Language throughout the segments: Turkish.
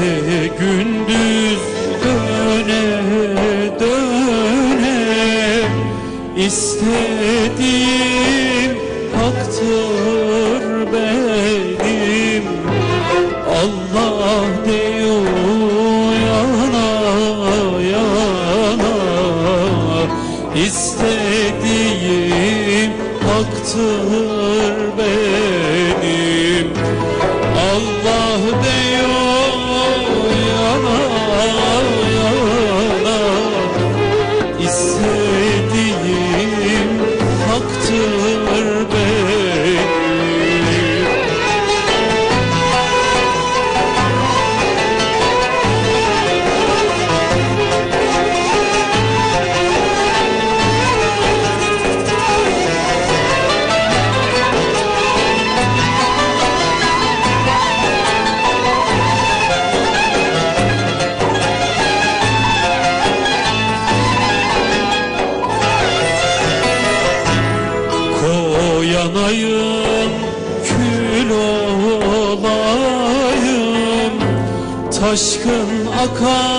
Gündüz döne döne. İstediğim haktır benim. Allah diyor yana yana. İstediğim haktır benim. Allah diyor Taşkın akan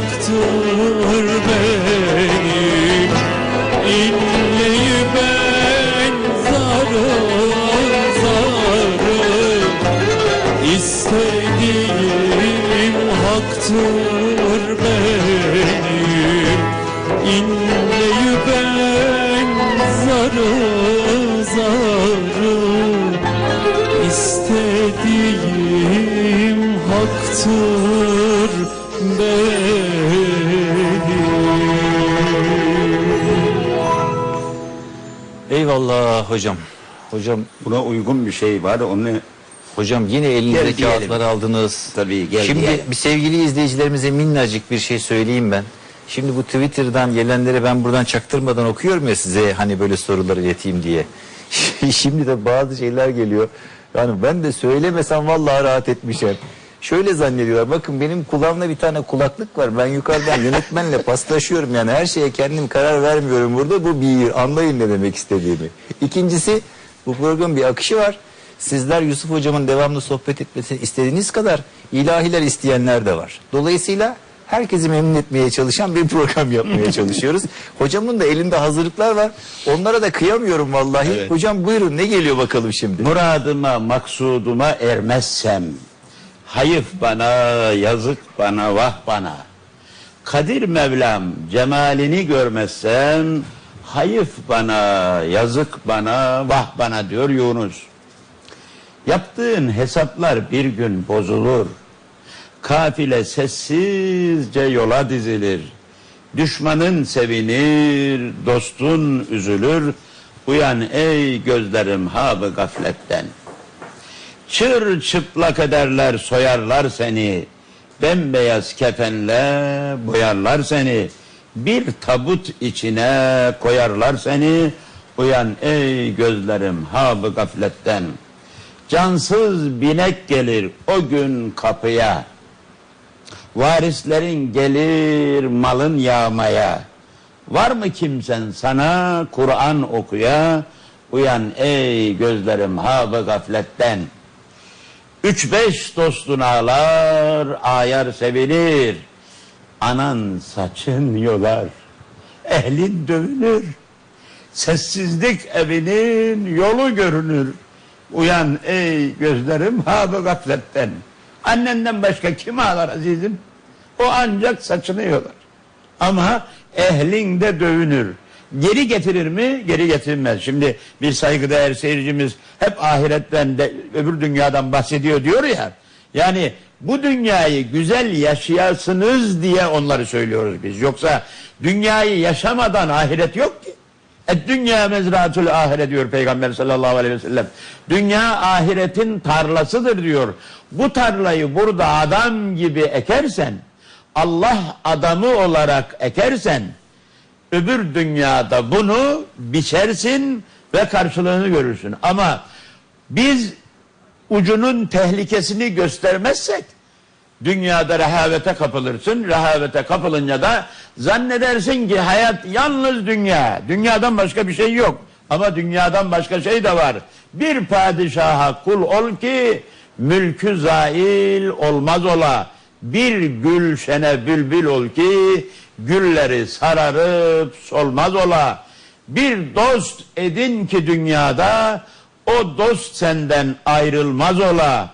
haktır benim İlle ben zarı zarı. İstediğim haktır benim İnleyi ben zarı zarı. İstediğim haktır benim Eyvallah hocam. Hocam Buna uygun bir şey var. Onu hocam yine elinize Gel kağıtları aldınız. Tabii, gel Şimdi diyelim. bir sevgili izleyicilerimize minnacık bir şey söyleyeyim ben. Şimdi bu Twitter'dan gelenleri ben buradan çaktırmadan okuyorum ya size hani böyle sorular ileteyim diye. Şimdi de bazı şeyler geliyor. Yani ben de söylemesem vallahi rahat etmişim. Şöyle zannediyorlar. Bakın benim kulağımda bir tane kulaklık var. Ben yukarıdan yönetmenle paslaşıyorum. Yani her şeye kendim karar vermiyorum burada. Bu bir. Anlayın ne demek istediğimi. İkincisi bu programın bir akışı var. Sizler Yusuf hocamın devamlı sohbet etmesini istediğiniz kadar ilahiler isteyenler de var. Dolayısıyla herkesi memnun etmeye çalışan bir program yapmaya çalışıyoruz. Hocamın da elinde hazırlıklar var. Onlara da kıyamıyorum vallahi. Evet. Hocam buyurun ne geliyor bakalım şimdi. muradıma, maksuduma ermezsem, hayıf bana, yazık bana, vah bana. Kadir Mevlam cemalini görmezsem, hayıf bana, yazık bana, vah bana diyor Yunus. Yaptığın hesaplar bir gün bozulur. Kafile sessizce yola dizilir. Düşmanın sevinir, dostun üzülür. Uyan ey gözlerim habı gafletten. Çır çıplak ederler soyarlar seni. Bembeyaz kefenle boyarlar seni. Bir tabut içine koyarlar seni. Uyan ey gözlerim habı gafletten. Cansız binek gelir o gün kapıya. Varislerin gelir malın yağmaya. Var mı kimsen sana Kur'an okuya? Uyan ey gözlerim habı gafletten. Üç beş dostun ağlar, ayar sevinir. Anan saçın yolar, ehlin dövünür. Sessizlik evinin yolu görünür. Uyan ey gözlerim habı gafletten. Annenden başka kim ağlar azizim? O ancak saçını yolar. Ama ehlin de dövünür. Geri getirir mi? Geri getirmez. Şimdi bir saygıdeğer seyircimiz hep ahiretten de öbür dünyadan bahsediyor diyor ya. Yani bu dünyayı güzel yaşayasınız diye onları söylüyoruz biz. Yoksa dünyayı yaşamadan ahiret yok ki. Et dünya mezratul ahire diyor Peygamber sallallahu aleyhi ve sellem. Dünya ahiretin tarlasıdır diyor. Bu tarlayı burada adam gibi ekersen, Allah adamı olarak ekersen, öbür dünyada bunu biçersin ve karşılığını görürsün. Ama biz ucunun tehlikesini göstermezsek dünyada rehavete kapılırsın. Rehavete kapılınca da zannedersin ki hayat yalnız dünya. Dünyadan başka bir şey yok. Ama dünyadan başka şey de var. Bir padişaha kul ol ki mülkü zail olmaz ola. Bir gülşene bülbül ol ki gülleri sararıp solmaz ola. Bir dost edin ki dünyada o dost senden ayrılmaz ola.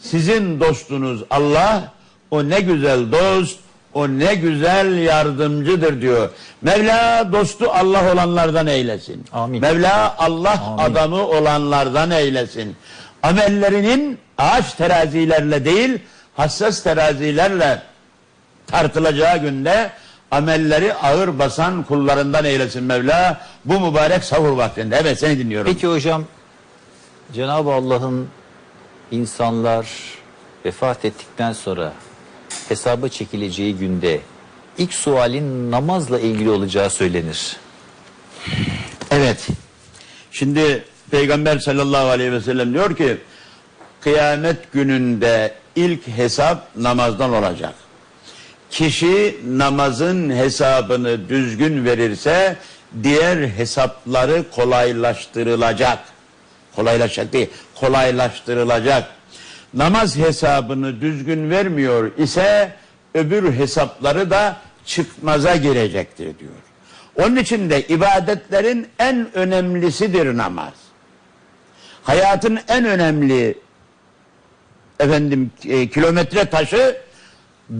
Sizin dostunuz Allah, o ne güzel dost, o ne güzel yardımcıdır diyor. Mevla dostu Allah olanlardan eylesin. Amin. Mevla Allah Amin. adamı olanlardan eylesin. Amellerinin ağaç terazilerle değil, hassas terazilerle tartılacağı günde amelleri ağır basan kullarından eylesin Mevla. Bu mübarek sahur vaktinde. Evet seni dinliyorum. Peki hocam Cenab-ı Allah'ın insanlar vefat ettikten sonra hesaba çekileceği günde ilk sualin namazla ilgili olacağı söylenir. Evet. Şimdi Peygamber sallallahu aleyhi ve sellem diyor ki kıyamet gününde ilk hesap namazdan olacak. Kişi namazın hesabını düzgün verirse diğer hesapları kolaylaştırılacak. Kolaylaşacak değil, kolaylaştırılacak. Namaz hesabını düzgün vermiyor ise öbür hesapları da çıkmaza girecektir diyor. Onun için de ibadetlerin en önemlisidir namaz. Hayatın en önemli efendim e, kilometre taşı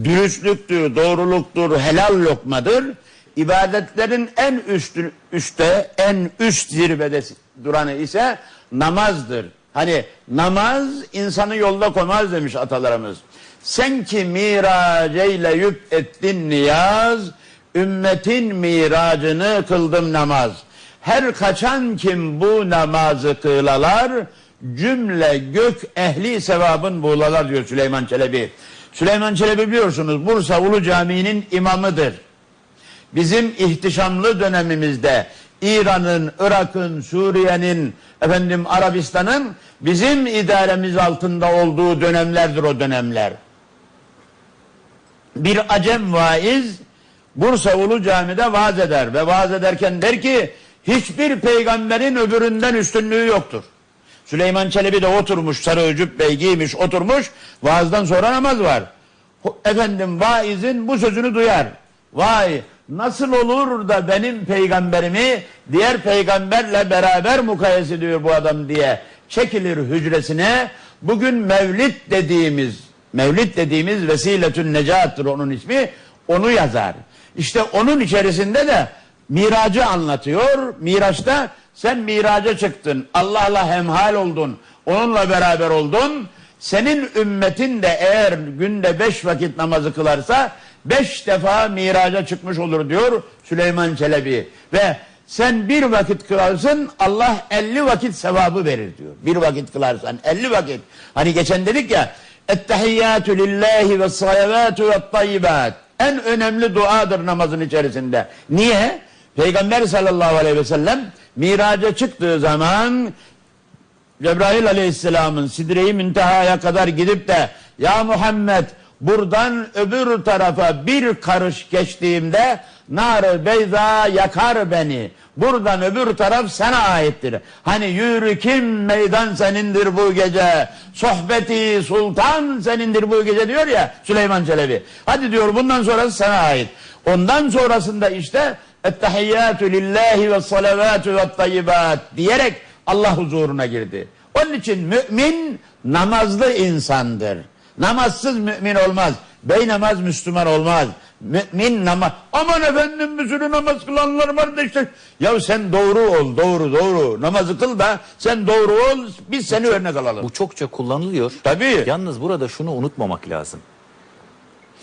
dürüstlüktür, doğruluktur, helal lokmadır. İbadetlerin en üstü, üstte, en üst zirvede duranı ise namazdır. Hani namaz insanı yolda koymaz demiş atalarımız. Sen ki miraceyle yüp ettin niyaz, ümmetin miracını kıldım namaz. Her kaçan kim bu namazı kılalar, cümle gök ehli sevabın buğulalar diyor Süleyman Çelebi. Süleyman Çelebi biliyorsunuz Bursa Ulu Camii'nin imamıdır. Bizim ihtişamlı dönemimizde İran'ın, Irak'ın, Suriye'nin, efendim Arabistan'ın bizim idaremiz altında olduğu dönemlerdir o dönemler. Bir acem vaiz Bursa Ulu Cami'de vaaz eder ve vaaz ederken der ki hiçbir peygamberin öbüründen üstünlüğü yoktur. Süleyman Çelebi de oturmuş sarı cübbeyi giymiş oturmuş vaazdan sonra namaz var. Efendim vaizin bu sözünü duyar. Vay nasıl olur da benim peygamberimi diğer peygamberle beraber mukayese ediyor bu adam diye çekilir hücresine. Bugün mevlid dediğimiz mevlid dediğimiz vesiletün necattır onun ismi onu yazar. İşte onun içerisinde de miracı anlatıyor. Miraçta sen miraca çıktın. Allah'la hemhal oldun. Onunla beraber oldun. Senin ümmetin de eğer günde beş vakit namazı kılarsa beş defa miraca çıkmış olur diyor Süleyman Çelebi. Ve sen bir vakit kılarsın Allah elli vakit sevabı verir diyor. Bir vakit kılarsan elli vakit. Hani geçen dedik ya Ettehiyyatü lillahi ve salavatü ve tayyibat. En önemli duadır namazın içerisinde. Niye? Peygamber sallallahu aleyhi ve sellem Miraca çıktığı zaman Cebrail aleyhisselamın sidre-i müntehaya kadar gidip de ya Muhammed buradan öbür tarafa bir karış geçtiğimde nar beyza yakar beni. Buradan öbür taraf sana aittir. Hani yürü kim meydan senindir bu gece. Sohbeti sultan senindir bu gece diyor ya Süleyman Çelebi. Hadi diyor bundan sonrası sana ait. Ondan sonrasında işte Ettehiyyatü lillahi ve salavatü ve tayyibat diyerek Allah huzuruna girdi. Onun için mümin namazlı insandır. Namazsız mümin olmaz. Bey namaz Müslüman olmaz. Mümin namaz. Aman efendim bir sürü namaz kılanlar var da işte. Ya sen doğru ol, doğru doğru. Namazı kıl da sen doğru ol, biz seni örnek alalım. Bu çokça kullanılıyor. Tabii. Yalnız burada şunu unutmamak lazım.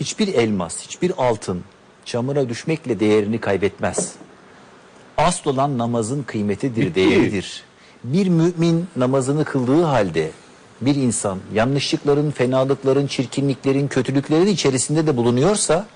Hiçbir elmas, hiçbir altın çamura düşmekle değerini kaybetmez. Asıl olan namazın kıymetidir, Bitti. değeridir. Bir mümin namazını kıldığı halde bir insan yanlışlıkların, fenalıkların, çirkinliklerin, kötülüklerin içerisinde de bulunuyorsa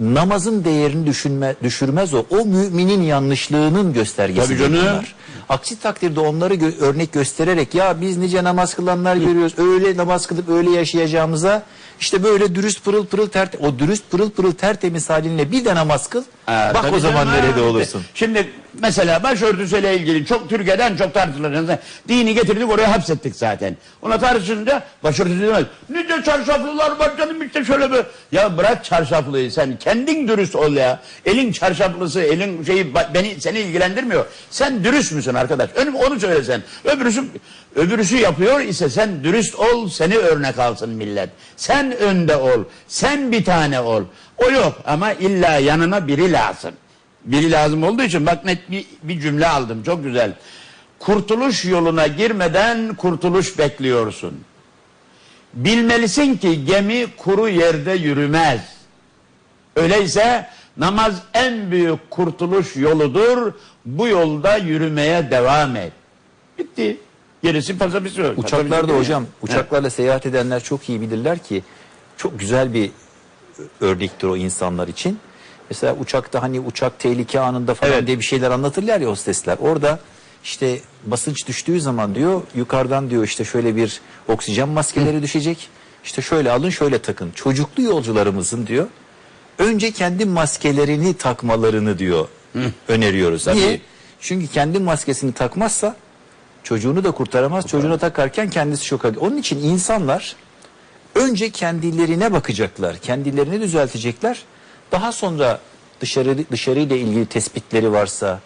namazın değerini düşünme, düşürmez o. O müminin yanlışlığının göstergesi Tabii canım. bunlar. Aksi takdirde onları gö- örnek göstererek ya biz nice namaz kılanlar görüyoruz. Öyle namaz kılıp öyle yaşayacağımıza işte böyle dürüst pırıl pırıl tert o dürüst pırıl pırıl tertemiz halinle bir de namaz kıl. Ha, bak tabii o zaman canım, nerede olursun. Şimdi mesela başörtüsüyle ilgili çok Türkiye'den çok tartışılır. Dini getirdik oraya hapsettik zaten. Ona tartışınca başörtüsü demez. Nice çarşaflılar var canım işte şöyle bir. Ya bırak çarşaflıyı sen kendin dürüst ol ya. Elin çarşaflısı elin şeyi beni seni ilgilendirmiyor. Sen dürüst müsün arkadaş? Önüm onu söylesen. Öbürüsü, öbürüsü yapıyor ise sen dürüst ol seni örnek alsın millet. Sen önde ol. Sen bir tane ol. O yok ama illa yanına biri lazım. Biri lazım olduğu için bak net bir, bir cümle aldım çok güzel. Kurtuluş yoluna girmeden kurtuluş bekliyorsun. Bilmelisin ki gemi kuru yerde yürümez. Öyleyse namaz en büyük kurtuluş yoludur. Bu yolda yürümeye devam et. Bitti. Gerisi pasapisi. Uçaklarda hocam uçaklarla seyahat edenler çok iyi bilirler ki çok güzel bir örnektir o insanlar için. Mesela uçakta hani uçak tehlike anında falan Evet. diye bir şeyler anlatırlar ya hostesler. Orada işte basınç düştüğü zaman diyor yukarıdan diyor işte şöyle bir oksijen maskeleri düşecek. İşte şöyle alın şöyle takın. Çocuklu yolcularımızın diyor önce kendi maskelerini takmalarını diyor öneriyoruz. Tabii. Niye? Çünkü kendi maskesini takmazsa çocuğunu da kurtaramaz. Çocuğuna takarken kendisi şoka. Onun için insanlar önce kendilerine bakacaklar. Kendilerini düzeltecekler. Daha sonra dışarı dışarıyla ilgili tespitleri varsa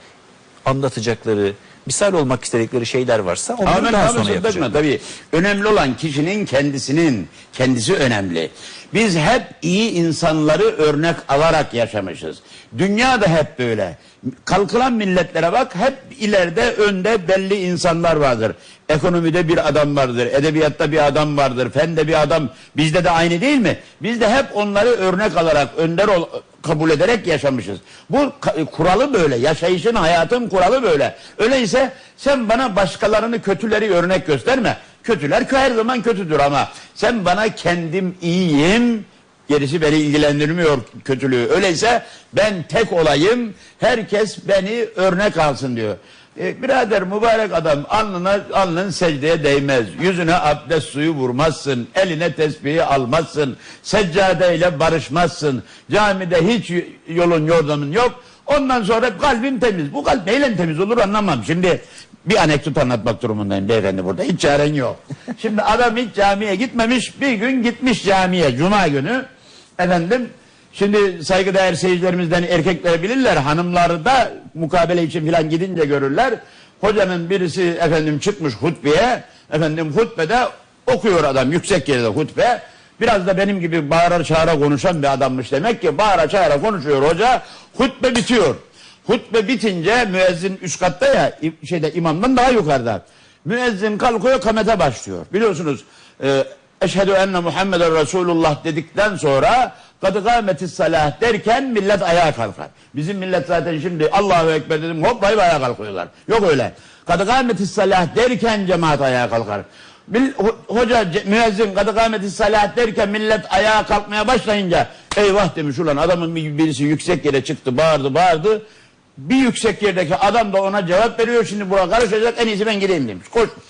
anlatacakları, misal olmak istedikleri şeyler varsa onları daha sonra yapacaklar. Tabii. Önemli olan kişinin kendisinin, kendisi önemli. Biz hep iyi insanları örnek alarak yaşamışız. Dünya da hep böyle. Kalkılan milletlere bak hep ileride önde belli insanlar vardır. Ekonomide bir adam vardır, edebiyatta bir adam vardır, fende bir adam. Bizde de aynı değil mi? Biz de hep onları örnek alarak, önder ol, kabul ederek yaşamışız. Bu kuralı böyle. Yaşayışın, hayatın kuralı böyle. Öyleyse sen bana başkalarını kötüleri örnek gösterme. Kötüler her zaman kötüdür ama sen bana kendim iyiyim. Gerisi beni ilgilendirmiyor kötülüğü. Öyleyse ben tek olayım. Herkes beni örnek alsın diyor. E, birader mübarek adam alnına alnın secdeye değmez. Yüzüne abdest suyu vurmazsın. Eline tesbihi almazsın. Seccadeyle barışmazsın. Camide hiç yolun yordamın yok. Ondan sonra kalbin temiz. Bu kalp neyle temiz olur anlamam. Şimdi bir anekdot anlatmak durumundayım beyefendi burada. Hiç çaren yok. Şimdi adam hiç camiye gitmemiş. Bir gün gitmiş camiye. Cuma günü. Efendim Şimdi saygıdeğer seyircilerimizden erkekler bilirler. Hanımları da mukabele için filan gidince görürler. Hocanın birisi efendim çıkmış hutbeye. Efendim hutbede okuyor adam yüksek yerde hutbe. Biraz da benim gibi bağıra çağıra konuşan bir adammış demek ki. Bağıra çağıra konuşuyor hoca. Hutbe bitiyor. Hutbe bitince müezzin üst katta ya şeyde imamdan daha yukarıda. Müezzin kalkıyor kamete başlıyor. Biliyorsunuz e, eşhedü enne Muhammeden Resulullah dedikten sonra kadı kâmetis salah derken millet ayağa kalkar. Bizim millet zaten şimdi Allahu Ekber dedim hop vay ayağa kalkıyorlar. Yok öyle. Kadı kâmetis salah derken cemaat ayağa kalkar. Bil- ho- Hoca müezzin kadı kâmetis salah derken millet ayağa kalkmaya başlayınca eyvah demiş ulan adamın bir- birisi yüksek yere çıktı bağırdı bağırdı. Bir yüksek yerdeki adam da ona cevap veriyor. Şimdi buraya karışacak en iyisi ben gideyim demiş. Koşmuş.